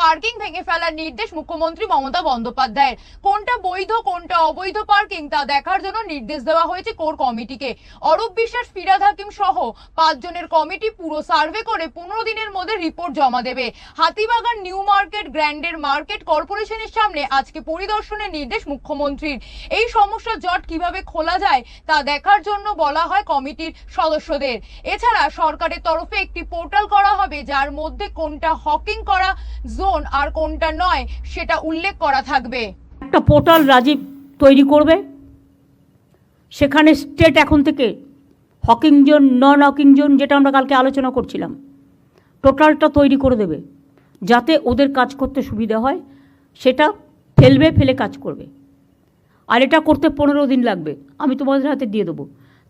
Parking ভেঙে ফেলার নির্দেশ মুখ্যমন্ত্রী মমতা বন্দ্যোপাধ্যায়ের। কোনটা বৈধ, কোনটা অবৈধ পার্কিং তা দেখার জন্য নির্দেশ দেওয়া হয়েছে কোর কমিটিকে। অরূপ বিশ্বাস, ফিরাদ হাকিম সহ পাঁচজনের কমিটি পুরো সার্ভে করে পনেরো দিনের মধ্যে রিপোর্ট জমা দেবে। হাতিবাগান নিউ মার্কেট, গ্র্যান্ডের মার্কেট কর্পোরেশনের সামনে আজকে পরিদর্শনের নির্দেশ মুখ্যমন্ত্রীর। এই সমস্যা জট কীভাবে খোলা যায় তা দেখার জন্য বলা হয় কমিটির সদস্যদের। এছাড়া সরকারের তরফে একটি পোর্টাল করা হবে যার মধ্যে কোনটা হকিং করা জোন আর কোনটা নয়, সেটা উল্লেখ করা থাকবে। একটা পোর্টাল রাজীব তৈরি করবে। সেখানে স্টেট এখন থেকে hawking zone non hawking zone যেটা আমরা কালকে আলোচনা করছিলাম, টোটালটা তৈরি করে দেবে, যাতে ওদের কাজ করতে সুবিধা হয়, সেটা ফেলবে, ফেলে কাজ করবে। আর এটা করতে পনেরো দিন লাগবে, আমি তোমাদের হাতে দিয়ে দেবো।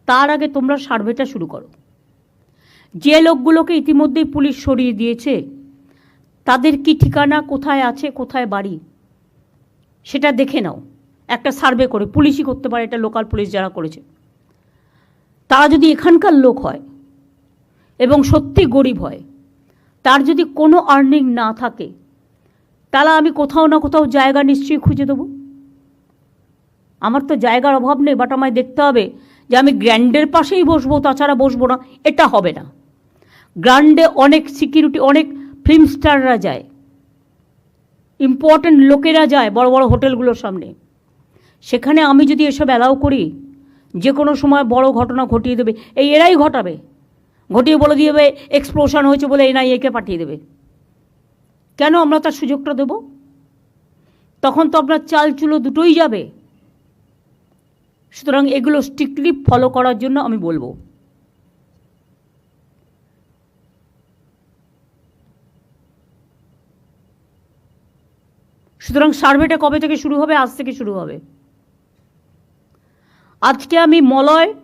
তার আগে তোমরা সার্ভেটা শুরু করো। যে লোকগুলোকে ইতিমধ্যেই পুলিশ সরিয়ে দিয়েছে তাদের কি ঠিকানা, কোথায় আছে, কোথায় বাড়ি? সেটা দেখে নাও। একটা সার্ভে করে, পুলিশই করতে পারে, এটা লোকাল পুলিশ যারা করেছে। তারা যদি এখানকার লোক হয় এবং সত্যি গরিব হয়, তার যদি কোনো আর্নিং না থাকে, তাহলে আমি কোথাও না কোথাও জায়গা নিশ্চয়ই খুঁজে দেবো। আমার তো জায়গার অভাব নেই বাট আমায় দেখতে হবে যে আমি গ্র্যান্ডের পাশেই বসবো, তাছাড়া বসবো না, এটা হবে না। গ্র্যান্ডে অনেক সিকিউরিটি অনেক ফিল্ম স্টাররা যায় ইম্পর্ট্যান্ট লোকেরা যায় বড় বড় হোটেলগুলোর সামনে। সেখানে আমি যদি এসব অ্যালাউ করি, যে কোনো সময় বড় ঘটনা ঘটিয়ে দেবে। এই এরাই ঘটাবে। ঘটিয়ে বলে দিয়ে দেবে এক্সপ্লোশন হয়েছে বলে এনআইএকে পাঠিয়ে দেবে। কেন আমরা তার সুযোগটা দেব? তখন তো আপনার চাল চুলো দুটোই যাবে। সুতরাং এগুলো স্ট্রিক্টলি ফলো করার জন্য আমি বলব। সুতরাং সার্ভেটা কবে থেকে শুরু হবে, আজ থেকে শুরু হবে? আজকে আমি মলয়,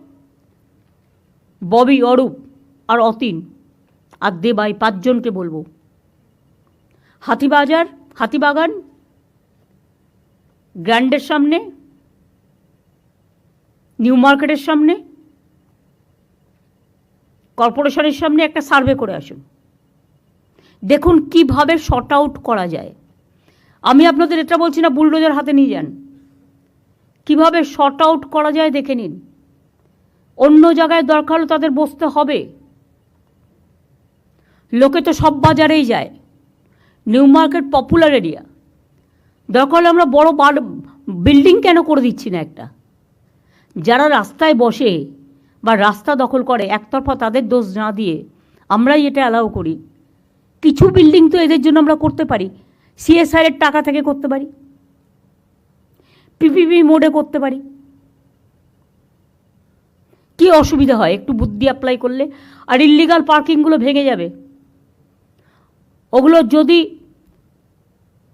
ববি অরূপ আর অতীন আর দেবাই পাঁচজনকে বলব। হাতিবাজার, হাতিবাগান, গ্র্যান্ডের সামনে, নিউ মার্কেটের সামনে, কর্পোরেশনের সামনে একটা সার্ভে করে আসুন। দেখুন কীভাবে শর্ট আউট করা যায়। আমি আপনাদের এটা বলছি না, বুলডোজার হাতে নিয়ে যান। কীভাবে শর্ট আউট করা যায় দেখে নিন। অন্য জায়গায় দরকার হলে তাদের বসতে হবে। লোকে তো সব বাজারেই যায়। New market popular area. দরকার হলে আমরা বড় বিল্ডিং কেন করে দিচ্ছি না একটা? যারা রাস্তায় বসে বা রাস্তা দখল করে, একতরফা তাদের দোষ না দিয়ে আমরাই এটা অ্যালাউ করি। কিছু বিল্ডিং তো এদের জন্য আমরা করতে পারি। সিএসআর এর টাকা থেকে করতে পারি। পিপিপি মোডে করতে পারি। কি অসুবিধা হয়? একটু বুদ্ধি অ্যাপ্লাই করলে। আর ইল্লিগাল পার্কিংগুলো ভেঙে যাবে। ওগুলো যদি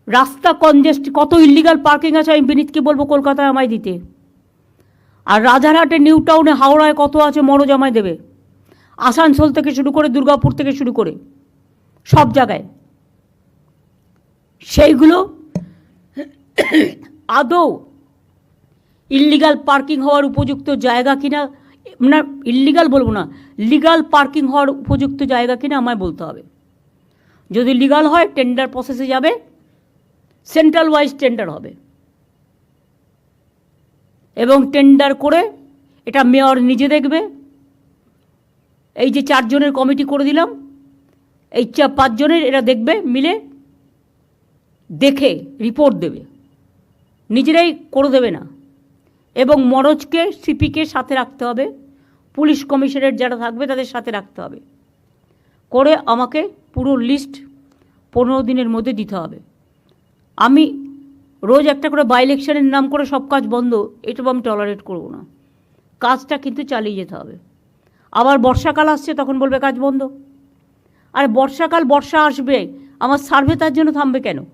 রাস্তা কনজেস্ট কত ইল্লিগাল পার্কিং আছে আমি বিনীতকে বলব কলকাতায় আমায় দিতে। আর রাজারহাটে নিউ টাউনে হাওড়ায় কত আছে মরজ আমায় দেবে। আসানসোল থেকে শুরু করে, দুর্গাপুর থেকে শুরু করে। সব জায়গায়। সেইগুলো আদৌ ইল্লিগাল পার্কিং হওয়ার উপযুক্ত জায়গা কিনা, না ইল্লিগাল বলব না লিগাল পার্কিং হওয়ার উপযুক্ত জায়গা কিনা আমায় বলতে হবে। যদি লিগাল হয় টেন্ডার প্রসেসে যাবে সেন্ট্রাল ওয়াইজ টেন্ডার হবে। এবং টেন্ডার করে এটা মেয়র নিজে দেখবে, এই যে চারজনের কমিটি করে দিলাম, এই চা, পাঁচজনের এরা দেখবে, মিলে দেখে রিপোর্ট দেবে। নিজেরাই করে দেবে না। এবং মরজকে, সিপিকে সাথে রাখতে হবে। পুলিশ কমিশনের যারা থাকবে, তাদের সাথে রাখতে হবে। করে আমাকে পুরো লিস্ট পনেরো দিনের মধ্যে দিতে হবে। আমি রোজ একটা করে বাই ইলেকশনের নাম করে সব কাজ বন্ধ এটা আমি টলারেট করব না। কাজটা কিন্তু চালিয়ে যেতে হবে। আবার বর্ষাকাল আসছে, তখন বলবে কাজ বন্ধ। আর বর্ষাকাল, বর্ষা আসবে। আমার সার্ভে তার জন্য থামবে কেন?